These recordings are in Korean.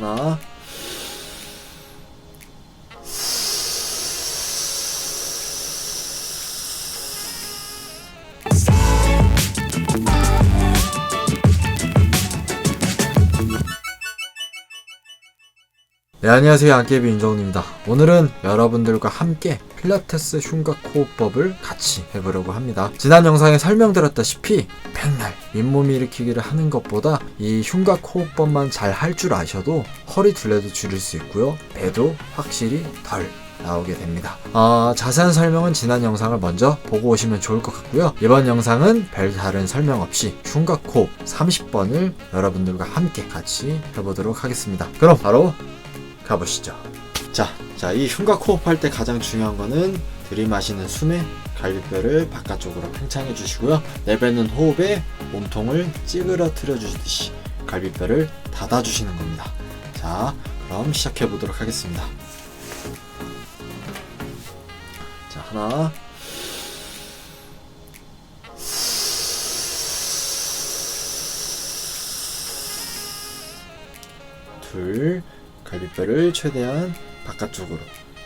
하 네, 안녕하세요. 안깨비 윤정훈입니다. 오늘은 여러분들과 함께 필라테스 흉곽 호흡법을 같이 해보려고 합니다. 지난 영상에 설명드렸다시피 맨날 윗몸 일으키기를 하는 것보다 이 흉곽 호흡법만 잘 할 줄 아셔도 허리 둘레도 줄일 수 있고요. 배도 확실히 덜 나오게 됩니다. 어, 자세한 설명은 지난 영상을 먼저 보고 오시면 좋을 것 같고요. 이번 영상은 별 다른 설명 없이 흉곽 호흡 30번을 여러분들과 함께 같이 해보도록 하겠습니다. 그럼 바로 가보시죠. 자, 자, 이 흉곽 호흡 할 때 가장 중요한 거는 들이마시는 숨에 갈비뼈를 바깥쪽으로 팽창해 주시고요. 내뱉는 호흡에 몸통을 찌그러뜨려 주듯이 갈비뼈를 닫아 주시는 겁니다. 자, 그럼 시작해 보도록 하겠습니다. 자, 하나. 둘. 갈비뼈를 최대한 바깥쪽으로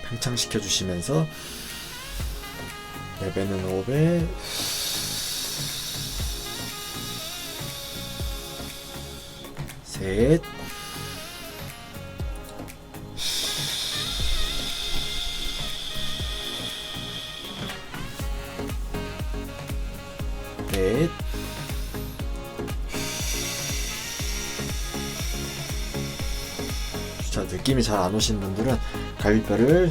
팽창시켜 주시면서 내뱉는 호흡에 셋 넷, 자 느낌이 잘 안 오신 분들은 갈비뼈를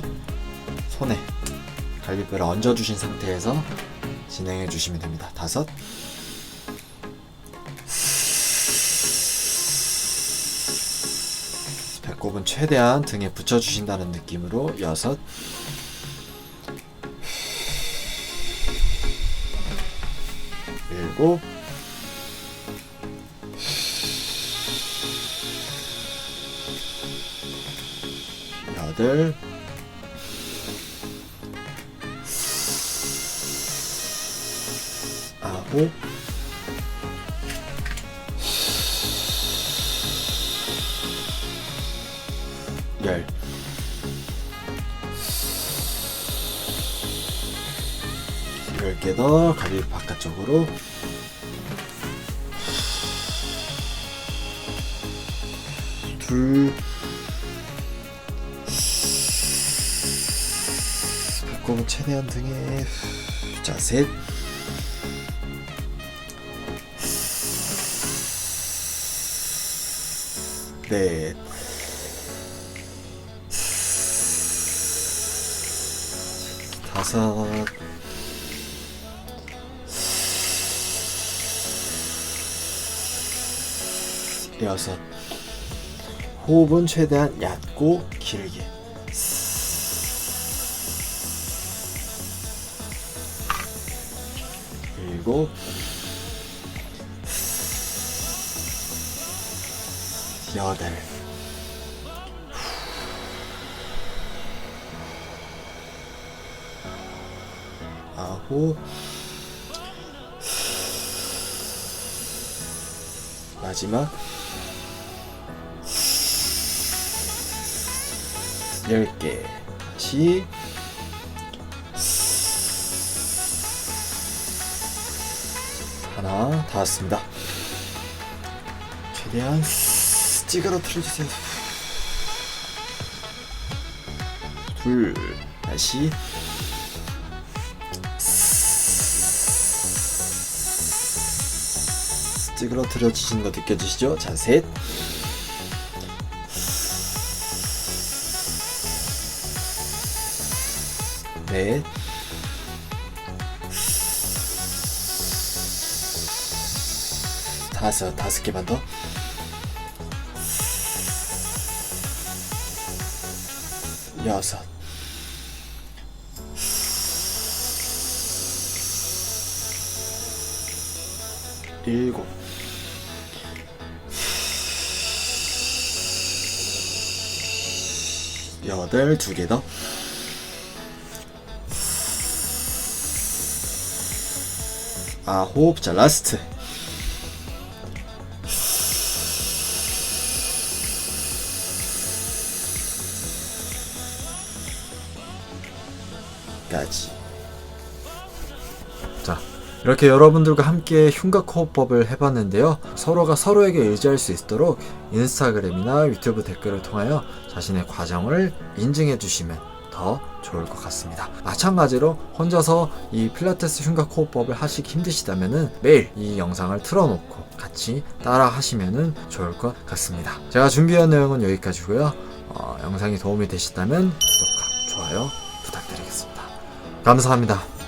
손에 갈비뼈를 얹어 주신 상태에서 진행해 주시면 됩니다. 다섯. 배꼽은 최대한 등에 붙여 주신다는 느낌으로 여섯. 일곱 여덟 아홉. 열. 열개 더 가비 바깥쪽으로. 둘 배꼽은 최대한 등에 자 셋. 넷. 다섯. 여섯. 호흡은 최대한 얕고 길게. 일곱 여덟. 아홉. 마지막. 열개. 다시 하나 다 왔습니다. 최대한 찌그러뜨려주세요. 둘 다시 찌그러뜨려지시는 거 느껴지시죠? 자 셋. 넷. 다섯 다섯 개만 더. 여섯. 일곱. 여덟 두 개 더. 아홉 자 라스트. 여기까지. 자, 이렇게 여러분들과 함께 흉곽 호흡법을 해봤는데요. 서로가 서로에게 의지할 수 있도록 인스타그램이나 유튜브 댓글을 통하여 자신의 과정을 인증해 주시면 더 좋을 것 같습니다. 마찬가지로 혼자서 이 필라테스 흉곽 호흡법을 하시기 힘드시다면은 매일 이 영상을 틀어놓고 같이 따라 하시면은 좋을 것 같습니다. 제가 준비한 내용은 여기까지고요. 어, 영상이 도움이 되셨다면 구독과 좋아요. 감사합니다.